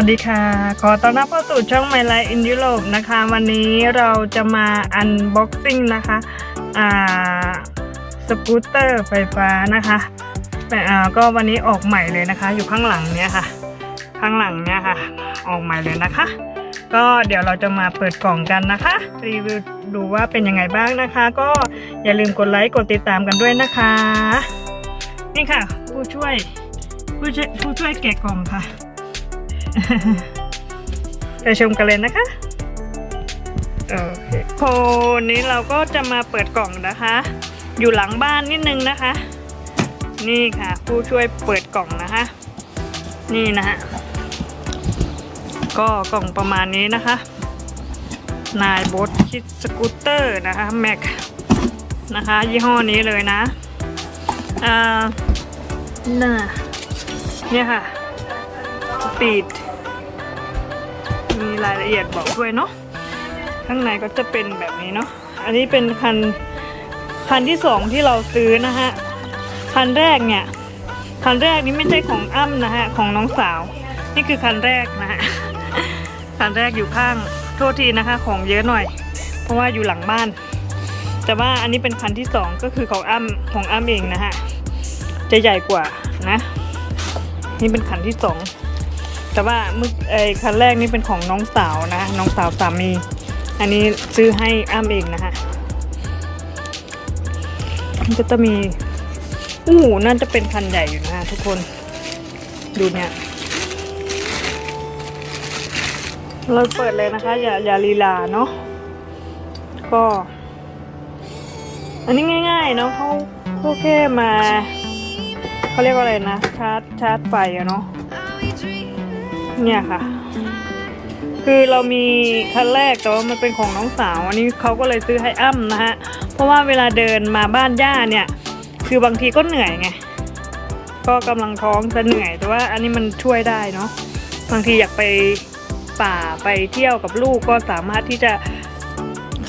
วัสดีค่ะ ขอต้อนรับเข้าสู่ช่อง My Life in Europe นะคะ วันนี้เราจะมาอันบ็อกซิ่งนะคะ อ่า สกูตเตอร์ไฟฟ้านะคะแต่อ่าก็วันนี้ออกใหม่เลยนะคะ อยู่ข้างหลังเนี้ยค่ะ ข้างหลังเนี้ยค่ะ ออกใหม่เลยนะคะ ก็เดี๋ยวเราจะมาเปิดกล่องกันนะคะ รีวิวดูว่าเป็นยังไงบ้างนะคะ ก็อย่าลืมกดไลค์กดติดตามกันด้วยนะคะ นี่ค่ะ ผู้ช่วยผู้ช่วยผู้ช่วยแกะกล่องค่ะ ไปชมกันเลยนะคะโอเคโคนนี้เราก็จะมาเปิดกล่องนะคะ อยู่หลังบ้านนิดนึงนะคะ นี่ค่ะ ผู้ช่วยเปิดกล่องนะคะ นี่นะฮะก็กล่องประมาณนี้นะคะ นายบดคิดสกูตเตอร์นะคะแม็กนะคะ ยี่ห้อนี้เลยนะอ่าน่ะเนี่ยค่ะสปีด รายละเอียดบอกด้วยเนาะข้างในก็จะเป็นแบบนี้เนาะอันนี้เป็นคันคันที่สองที่เราซื้อนะฮะคันแรกเนี่ยคันแรกนี้ไม่ใช่ของอ้ำนะฮะของน้องสาว นี่คือคันแรกนะฮะคันแรกอยู่ข้างโทษทีนะคะ ของเยอะหน่อย เพราะว่าอยู่หลังบ้าน แต่ว่าอันนี้เป็นคันที่สองก็คือของอ้ำของอ้ำเองนะฮะจะใหญ่กว่านะ นี่เป็นคันที่สอง แต่ว่าเมื่อไอ้คันแรกนี่เป็นของน้องสาวนะน้องสาวสามี อันนี้ซื้อให้อ้ำเองนะฮะมันก็จะมีอู้น่าจะเป็นคันใหญ่อยู่นะฮะทุกคนดูเนี่ยเราเปิดเลยนะคะ อย่าอย่าลีลาเนาะก็ อันนี้ง่าย ๆ เนาะเขาเขาแค่มาเขาเรียกว่าอะไรนะชาร์จชาร์จไฟอะเนาะ เนี่ยค่ะ คือเรามีคันแรกแต่ว่ามันเป็นของน้องสาว อันนี้เขาก็เลยซื้อให้อ้ำนะฮะ เพราะว่าเวลาเดินมาบ้านย่าเนี่ย คือบางทีก็เหนื่อยไง ก็กำลังท้องจะเหนื่อย แต่ว่าอันนี้มันช่วยได้เนาะ บางทีอยากไปป่าไปเที่ยวกับลูกก็สามารถที่จะ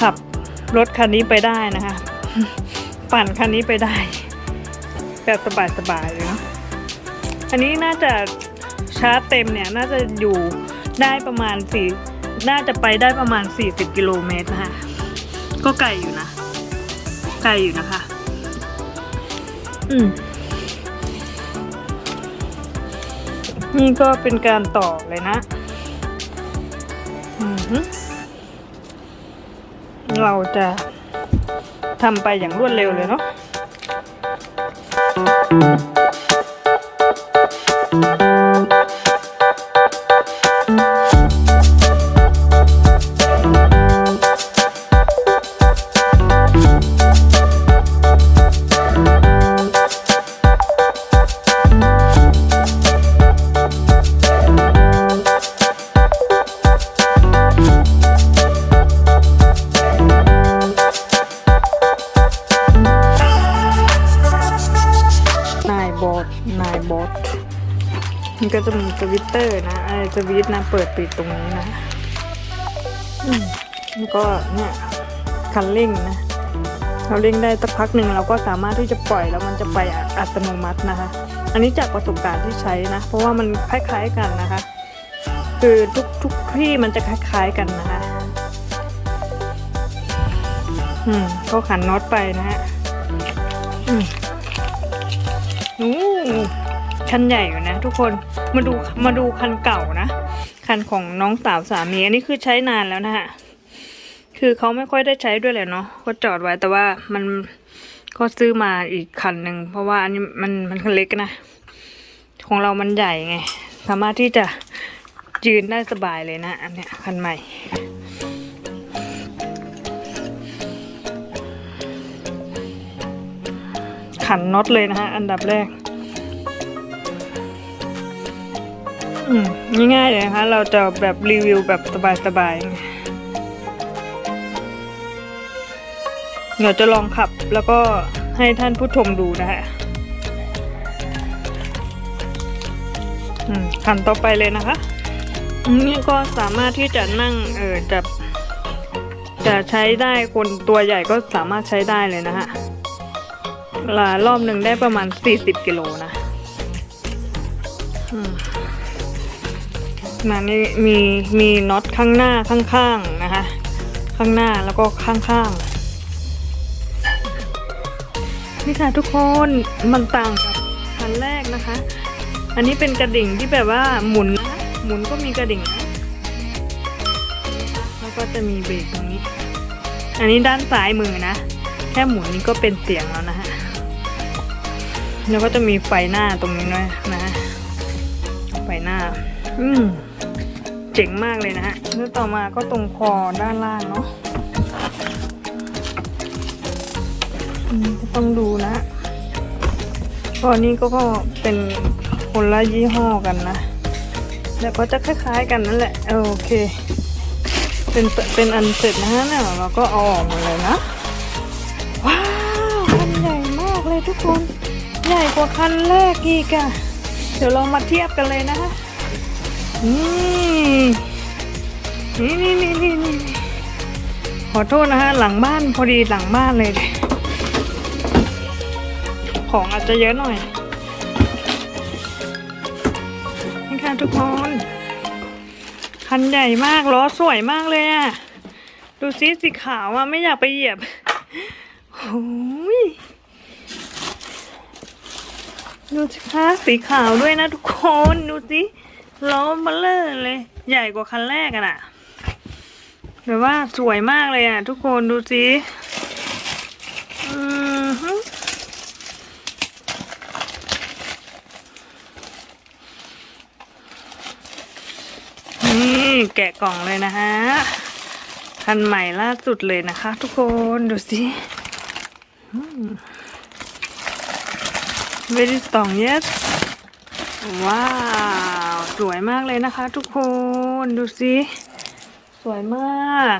ขับรถคันนี้ไปได้นะคะ ปั่นคันนี้ไปได้ แบบสบายๆเลยเนาะอันนี้น่าจะ ชาร์จเต็มเนี่ยน่าจะอยู่ได้ประมาณสี่น่าจะไปได้ประมาณ 40 กิโลเมตรนะคะ ก็ไกลอยู่นะ ไกลอยู่นะคะ อืมนี่ก็เป็นการต่อเลยนะ เราจะทำไปอย่างรวดเร็วเลยเนาะ มันก็จะมีสวิตเตอร์นะไอ้สวิตช์นะเปิดปิดตรงนี้นะแล้วก็เนี่ยคันเร่งนะเราเร่งได้สักพักหนึ่งเราก็สามารถที่จะปล่อยแล้วมันจะไปอัตโนมัตินะคะ อันนี้จากประสบการณ์ที่ใช้นะ เพราะว่ามันคล้ายๆกันนะคะ คือทุกทุกที่มันจะคล้ายๆกันนะคะ อืมก็ขันน็อตไปนะฮะอืม คันใหญ่อยู่นะ ทุกคนมาดูมาดูคันเก่านะ คันของน้องสาวสามีอันนี้คือใช้นานแล้วนะฮะคือเขาไม่ค่อยได้ใช้ด้วยแหละเนาะก็จอดไว้แต่ว่ามันก็ซื้อมาอีกคันหนึ่งเพราะว่าอันนี้มันมันคันเล็กนะของเรามันใหญ่ไง สามารถที่จะยืนได้สบายเลยนะ อันเนี้ยคันใหม่ขันน็อตเลยนะฮะอันดับแรก ง่ายๆเลยนะคะ เราจะแบบรีวิวแบบสบายๆ เดี๋ยวจะลองขับแล้วก็ให้ท่านผู้ชมดูนะคะอืมขันต่อไปเลยนะคะอันนี่ก็สามารถที่จะนั่งเออจะจะใช้ได้คนตัวใหญ่ก็สามารถใช้ได้เลยนะคะลารอบหนึ่งได้ประมาณ 40 กิโลนะ มานี่มีมีน็อตข้างหน้าข้างๆนะคะ ข้างหน้าแล้วก็ข้างๆนี่ค่ะทุกคนมันต่างกับคันแรกนะคะ อันนี้เป็นกระดิ่งที่แบบว่าหมุนนะหมุนก็มีกระดิ่งนะแล้วก็จะมีเบรกตรงนี้ อันนี้ด้านซ้ายมือนะ แค่หมุนนี้ก็เป็นเสียงแล้วนะฮะแล้วก็จะมีไฟหน้าตรงนี้ด้วยนะไฟหน้า อืม เจ๋งมากเลยนะฮะแล้วต่อมาก็ตรงคอด้านล่างเนาะอืมก็ต้องดูนะตอนนี้ก็เป็นคนละยี่ห้อกันนะแต่ก็จะคล้ายๆกันนั่นแหละ โอเค เป็นเป็นอันเสร็จนะฮะเนี่ยเราก็เอาออกหมาเลยนะ ว้าวคันใหญ่มากเลยทุกคน ใหญ่กว่าคันแรกอีกอะเดี๋ยวเรามาเทียบกันเลยนะฮะ นี่นี่นี่นี่นี่ขอโทษนะฮะ หลังบ้านพอดีหลังบ้านเลย ของอาจจะเยอะหน่อยนี่ค่ะทุกคน คันใหญ่มากล้อสวยมากเลยอะดูซิสีขาวอะ ไม่อยากไปเหยียบโอ้ยดูสิคะสีขาวด้วยนะทุกคน ดูสิ ล้อเบลเลอร์เลย ใหญ่กว่าคันแรกอะน่ะแบบว่าสวยมากเลยอะทุกคนดูสิอือฮึนี่แกะกล่องเลยนะฮะ คันใหม่ล่าสุดเลยนะคะ ทุกคนดูสิอืม very strong yes ว้าว สวยมากเลยนะคะ ทุกคนดูสิสวยมาก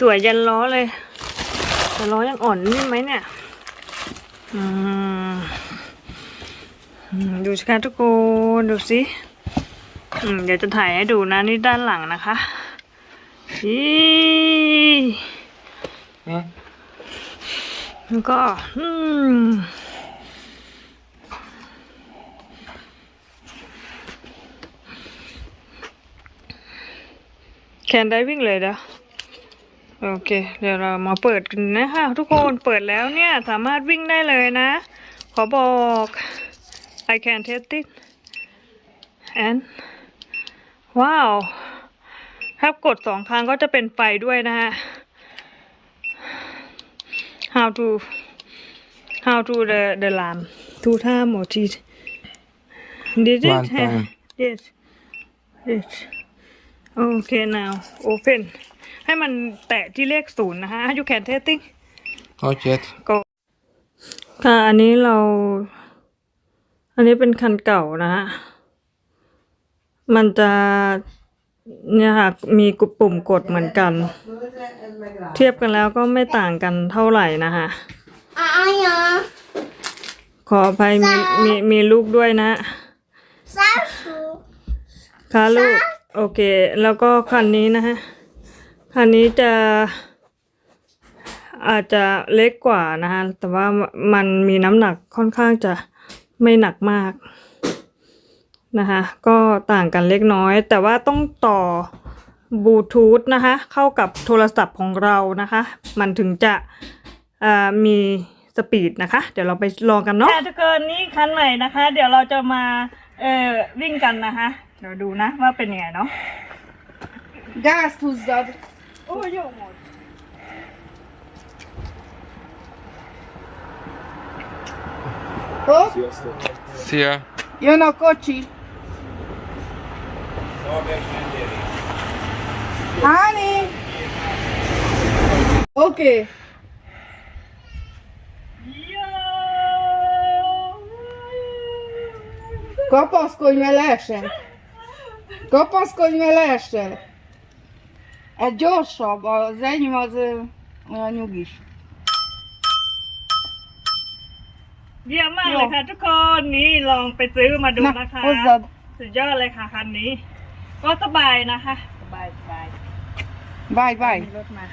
สวยยันล้อเลย แต่ล้อยังอ่อนนี่ไหมเนี่ยอืมอืมดูสิคะทุกคนดูสิอืมเดี๋ยวจะถ่ายให้ดูนะนี่ด้านหลังนะคะอี Mm. แล้วก็ อืม แคนได้วิ่งเลยเด้อโอเค เดี๋ยวเรามาเปิดกันนะคะทุกคนเปิดแล้วเนี่ย สามารถวิ่งได้เลยนะ ขอบอก I can test it and ว้าวถ้ากดสองครั้งก็จะเป็นไฟด้วยนะฮะ how to how to the the lamp two time or three did it One time. yes yes okay now open ให้มันแตะที่เลขศูนย์นะคะ you can testing Not yet. go ค่ะ อันนี้เรา อันนี้เป็นคันเก่านะฮะ มันจะเนี่ยค่ะมีกุดปุ่มกดเหมือนกัน เทียบกันแล้วก็ไม่ต่างกันเท่าไหร่นะคะ Aya, ขออภัยมีมีมีลูกด้วยนะ Sasu, ค่ะลูก โอเค แล้วก็คันนี้นะฮะ คันนี้จะอาจจะเล็กกว่านะคะแต่ว่ามันมีน้ำหนักค่อนข้างจะไม่หนักมากนะคะก็ต่างกันเล็กน้อย แต่ว่าต้องต่อบลูทูธนะคะเข้ากับโทรศัพท์ของเรานะคะ มันถึงจะมีสปีดนะคะ เดี๋ยวเราไปลองกันเนาะทุกคนนี่คันใหม่นะคะ เดี๋ยวเราจะมา เอ่อวิ่งกันนะคะ เดี๋ยวดูนะว่าเป็นยังไงเนาะ gaz tuzad. โอ้ยหมด Hop, See ya. jön a kocsi. Hani? Oké. Okay. Kapaszkodj, mert leesel. Kapaszkodj, mert leesel. Ez gyorsabb, az enyém az ö, olyan nyugis. เยี่ยมมากเลยค่ะทุกคนนี่ลองไปซื้อมาดู Na, นะคะ hozzad. สุดยอดเลยค่ะคันนี้ ก็สบายนะคะ สบายสบาย Bye, bye. มีรถมา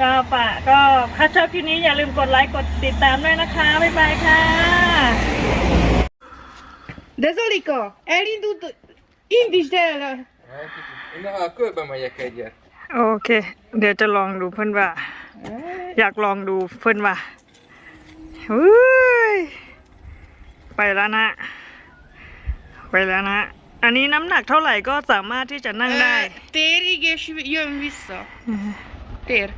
ก็ปะก็ถ้าชอบคลิปนี้อย่าลืมกดไลค์กดติดตามด้วยนะคะ บ๊ายบายค่ะ De Zolika, elindult, indítsd el. Na, a körbe megyek egyet. โอเค เดี๋ยวจะลองดูเพื่อนว่า อยากลองดูเพื่อนว่าอุ้ยไปแล้วนะ ไปแล้วนะ อันนี้น้ำหนักเท่าไหร่ก็สามารถที่จะนั่งได้ Ö, Térig és jön vissza. Tér.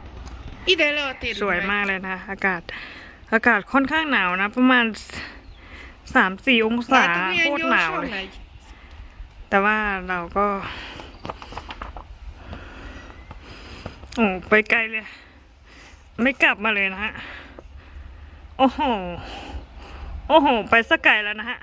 Ide le a tér. สวยมากเลยนะ อากาศ อากาศค่อนข้างหนาวนะ ประมาณ สามสี่องศา Látod, โค milyen ตรหนาว gyorsan เลย megy. แต่ว่าเราก็ โอ้ไปไกลเลย ไม่กลับมาเลยนะฮะ โอ้โห โอ้โห ไปสักไกลแล้วนะฮะ